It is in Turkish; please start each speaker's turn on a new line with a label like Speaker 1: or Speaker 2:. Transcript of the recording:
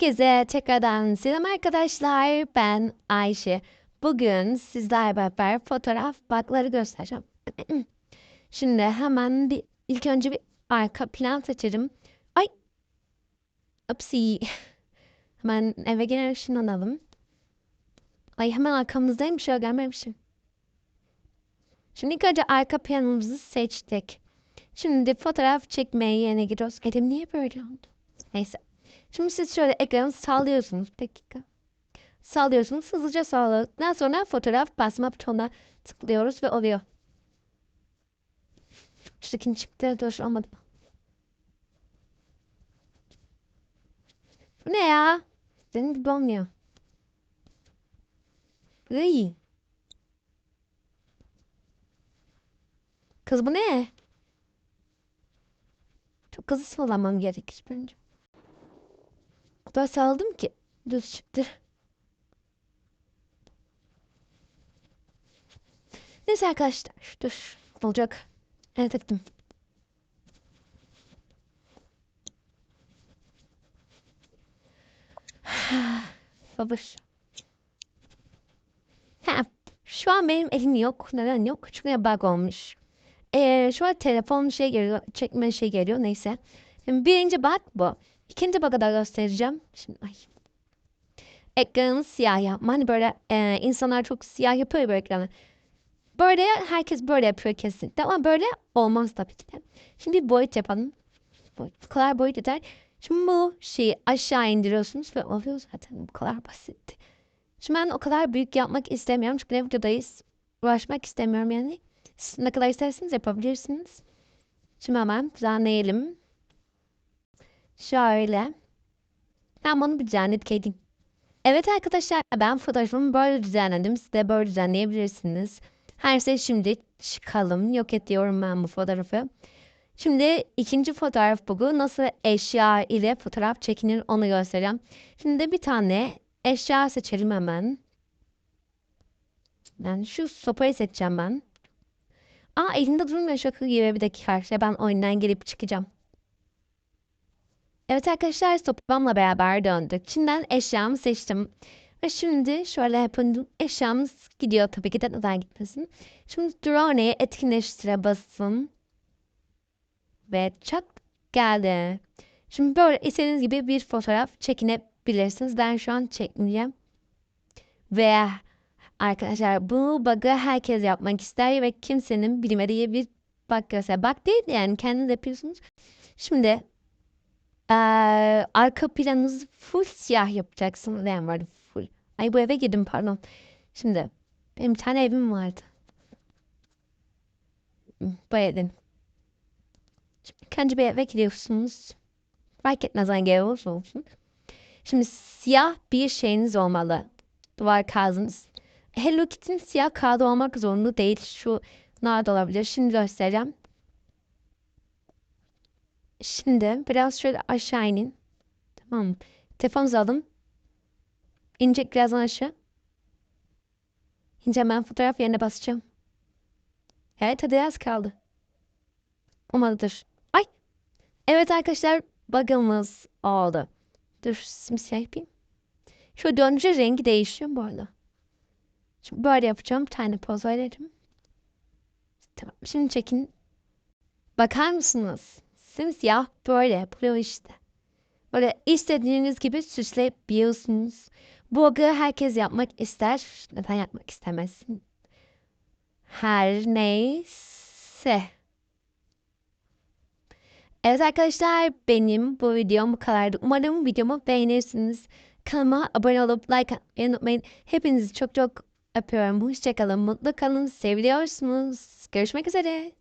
Speaker 1: Herkese tekrardan selam arkadaşlar. Ben Ayşe. Bugün sizlerle beraber fotoğraf bakları göstereceğim. Şimdi hemen bir ilk önce bir arka plan seçelim. Ay. Upsi. Hemen eve gelerek şunu alalım. Ay hemen arkamızdaymış ya görmemişim. Şimdi ilk önce arka planımızı seçtik. Şimdi fotoğraf çekmeye yine gidiyoruz. Elim niye böyle oldu? Neyse. Şimdi siz şöyle ekranı sallıyorsunuz. Bir dakika. Sallıyorsunuz. Hızlıca salladıktan sonra fotoğraf basma butonuna tıklıyoruz ve oluyor. Şuradakini çıktı. Dur olmadı. Bu ne ya? Senin gibi olmuyor. Iy. Kız bu ne? Çok hızlı sallamam gerekir bence. O kadar saldım ki düz çıktı. Neyse arkadaşlar dur olacak. Evet ettim. Babış. Ha, şu an benim elim yok. Neden yok? Çünkü bug olmuş. Ee, şu an telefon şey geliyor, çekme şey geliyor. Neyse. Birinci bug bu. İkinci bug'ı da göstereceğim. Şimdi ay. Ekranı siyah yapma. Hani böyle e, insanlar çok siyah yapıyor bu ekranı. Böyle herkes böyle yapıyor kesinlikle ama böyle olmaz tabii ki de. Şimdi bir boyut yapalım. Boyut. Bu kadar boyut yeter. Şimdi bu şeyi aşağı indiriyorsunuz ve oluyor zaten. Bu kadar basit. Şimdi ben o kadar büyük yapmak istemiyorum. Çünkü ne videodayız. Uğraşmak istemiyorum yani. Siz ne kadar isterseniz yapabilirsiniz. Şimdi hemen düzenleyelim. Şöyle. Ben bunu bir düzenledim. Evet arkadaşlar ben fotoğrafımı böyle düzenledim. Siz de böyle düzenleyebilirsiniz. Her şey şimdi çıkalım. Yok ediyorum ben bu fotoğrafı. Şimdi ikinci fotoğraf bugu nasıl eşya ile fotoğraf çekilir onu göstereceğim. Şimdi bir tane eşya seçelim hemen. Ben şu sopayı seçeceğim ben. Aa elinde durmuyor şaka gibi bir dakika. İşte ben oyundan gelip çıkacağım. Evet arkadaşlar sopamla beraber döndük. Çin'den eşyamı seçtim. Ve şimdi şöyle yapın. Eşyamız gidiyor tabii ki de neden gitmesin. Şimdi drone'yi etkinleştire basın. Ve çak geldi. Şimdi böyle istediğiniz gibi bir fotoğraf çekinebilirsiniz. Ben şu an çekmeyeceğim. Ve arkadaşlar bu bug'ı herkes yapmak ister ve kimsenin bilmediği bir bug göster. Bug değil de yani kendiniz yapıyorsunuz. Şimdi ee, arka planınızı full siyah yapacaksınız. Yani vardı full. Ay bu eve girdim pardon. Şimdi benim bir tane evim vardı. Bu evden. Şimdi kendi bir eve gidiyorsunuz. Fark etmez hangi ev olursa olsun. Şimdi siyah bir şeyiniz olmalı. Duvar kağıdınız. Hello Kitty'nin siyah kağıdı olmak zorunda değil. Şu nerede olabilir? Şimdi göstereceğim. Şimdi biraz şöyle aşağı inin. Tamam? Telefonunuzu alın. İnecek birazdan aşağı. İnce ben fotoğraf yerine basacağım. Evet hadi az kaldı. Umalıdır. Ay. Evet arkadaşlar bug'ımız oldu. Dur simsiyah yapayım. Şu dönünce rengi değişiyor bu arada. Şimdi böyle yapacağım. Bir tane poz verelim. Tamam. Şimdi çekin. Bakar mısınız? Simsiyah böyle yapılıyor işte. Böyle istediğiniz gibi süsleyebiliyorsunuz. Bu bug'ı herkes yapmak ister. Neden yapmak istemezsin? Her neyse. Evet arkadaşlar benim bu videom bu kadardı. Umarım videomu beğenirsiniz. Kanalıma abone olup like atmayı unutmayın. Hepinizi çok çok öpüyorum. Hoşçakalın, mutlu kalın, seviliyorsunuz. Görüşmek üzere.